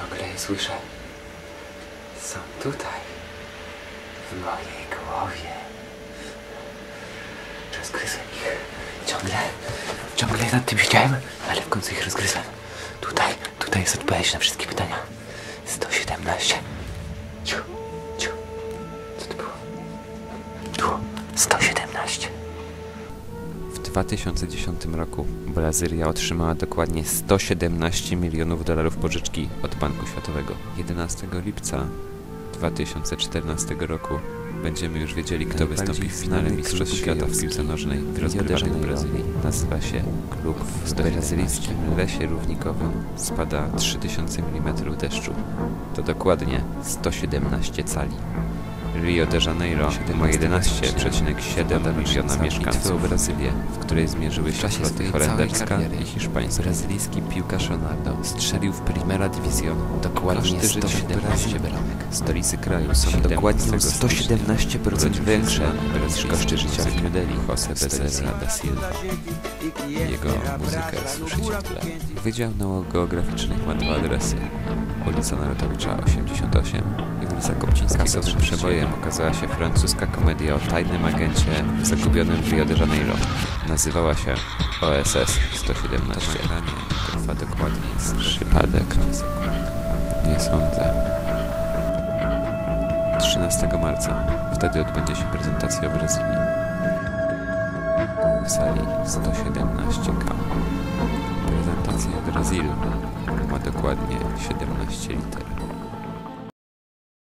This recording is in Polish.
je słyszę. Są tutaj. W mojej głowie. Rozgryzłem ich. Ciągle, ciągle nad tym siedziałem, ale w końcu ich rozgryzłem. Tutaj, tutaj jest odpowiedź na wszystkie pytania. 117. Ciu, ciu. Co to było? Tu, 117. W 2010 roku Brazylia otrzymała dokładnie 117 milionów dolarów pożyczki od Banku Światowego. 11 lipca 2014 roku będziemy już wiedzieli, kto wystąpi w finale Mistrzostw Świata w piłce nożnej w rozbudowanej Brazylii. Nazywa się klub w brazylijskim lesie równikowym spada 3000 mm deszczu. To dokładnie 117 cali. Rio de Janeiro ma 11,7 miliona mieszkańców. Brazylię, w której zmierzyły się floty holenderska i hiszpańska. Brazylijski piłkarz Ronaldo strzelił w Primera Division dokładnie Koszty życia 117 bramek. Stolicy kraju są dokładnie o 117% większe niż koszty życia w New Delhi. Jose Bezerra da Silva. Jego muzykę słyszycie w tle. Wydział Nauk Geograficznych ma dwa adresy. Ulica Narutowicza 88 i ulica Kopcińska. Kasowym przebojem okazała się francuska komedia o tajnym agencie zagubionym w Rio de Janeiro. Nazywała się OSS 117. To nagranie trwa dokładnie z przypadek. Nie sądzę. 13 marca. Wtedy odbędzie się prezentacja o Brazylii. W sali 117K. Brazylu ma dokładnie 17 liter.